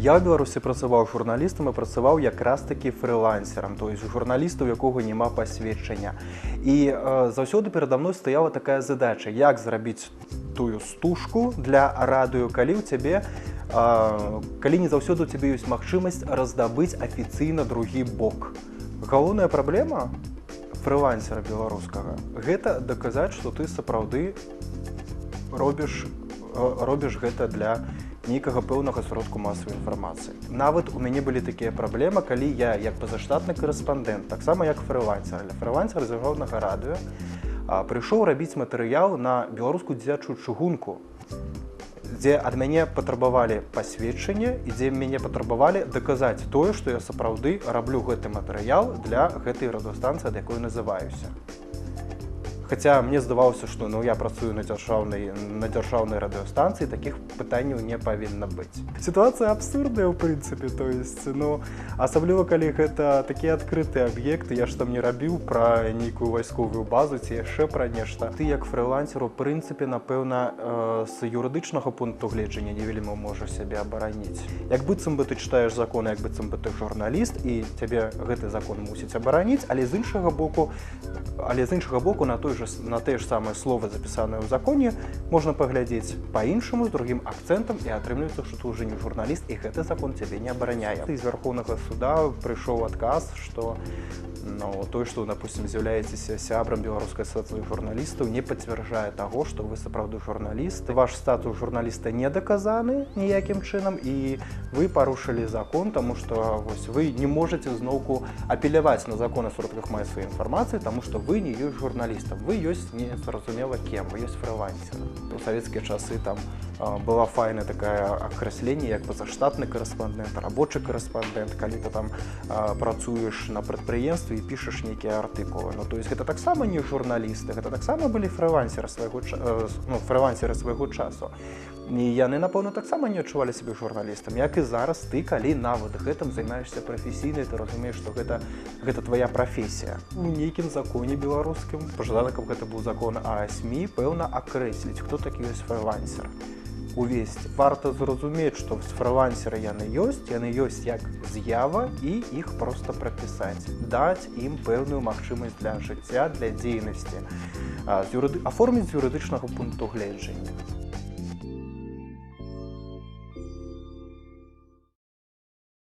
Я в Беларусі працаваў журналістам і працаваў якраз такі фрылансерам, то есть журналіста, у якога няма пасведчання. І э, заўсёды перада мной стаяла такая задача, як зрабіць тую стужку для радыё, калі ў цябе э, калі не заўсёды у цябе ёсць магчымасць раздабыць афіцыйна другі бок. Галоўная праблема фрылансера беларускага гэта даказаць, што ты сапраўды робіш робіш гэта для нейкага пэўнага сродку масавай інфармацыі. Нават у мяне былі такія праблемы, калі я як пазаштатны корэспандэнт, таксама як фрылансер, але фрылансер развіваўнага радыё прыйшоў рабіць матэрыял на беларускую дзячую чыгунку дзе ад мяне патрабавалі пасведчанне і дзе мяне патрабавалі даказаць тое, што я сапраўды раблю гэты матэрыял для гэтай радыёстанцыі, ад якой называюся. Хаця мне здавалася, што ну, я працую на дзяржаўнай на дзяржаўнай радыёстанцыі такіх пытанняў не павінна быць. Сітуацыя абсурдная ў прынцыпе, то есть ну, асабліва калі гэта такія адкрытыя аб'екты, я ж там не рабіў пра нейкую вайсковую базу ці яшчэ пра нешта. Ты як фрылансеру прынцыпе, напэўна, э, з юрыдычнага пункту гледжання не вельмі можа сябе абараніць. Як быццам бы ты чытаеш законы, як быццам бы ты журналіст і цябе гэты закон мусіць абараніць, але з іншага боку, але з іншага боку на той ж на тыя ж самыя словы запісаныя ў законе можна паглядзець па-іншаму з другім акцэнтам і атрымліваецца што ты ўжо не журналіст і гэты закон цябе не абараняе з вярхоўнага суда прыйшоў адказ што Ну, той, што допустим з'яўляецеся сябрам беларускай асацыі журналістаў не пацвярджае таго, што вы сапраўды журналіст. Ваш статус журналіста не даказаны ніякім чынам і вы парушылі закон, таму што вось, вы не можете зноўку апеляваць на закон о сродках масавай інфармацыі, таму што вы не ёсць журналістам. Вы ёсць незразумела кем, вы ёсць фрылансер. У савецкія часы там была файна такая акрэсленне як пазаштатны корэспандэнт, рабочы корэспандэнт, калі ты там працуеш на прадпрыемстве і пішаш нейкія артыкулы. Ну то есть гэта таксама не журналісты гэта таксама былі фрывансеры свайго ну, фрывансеры свайго часу. І яны напэўна таксама не адчувалі сябе журналістам як і зараз ты калі нават гэтым займаешься прафесійнай ты разумееш што гэта гэта твоя прафесія. У нейкім законе беларускім пажадана каб гэта быў закон а сМ пэўна акрэсліць хто такі ёсць фрывансер. і увесці варта зразумець што з фрылансеры яны ёсць яны ёсць як з'ява і іх просто прапісаць даць ім пэўную магчымасць для жыцця для дзейнасці аформіць з юрыдычнага пункту гледжання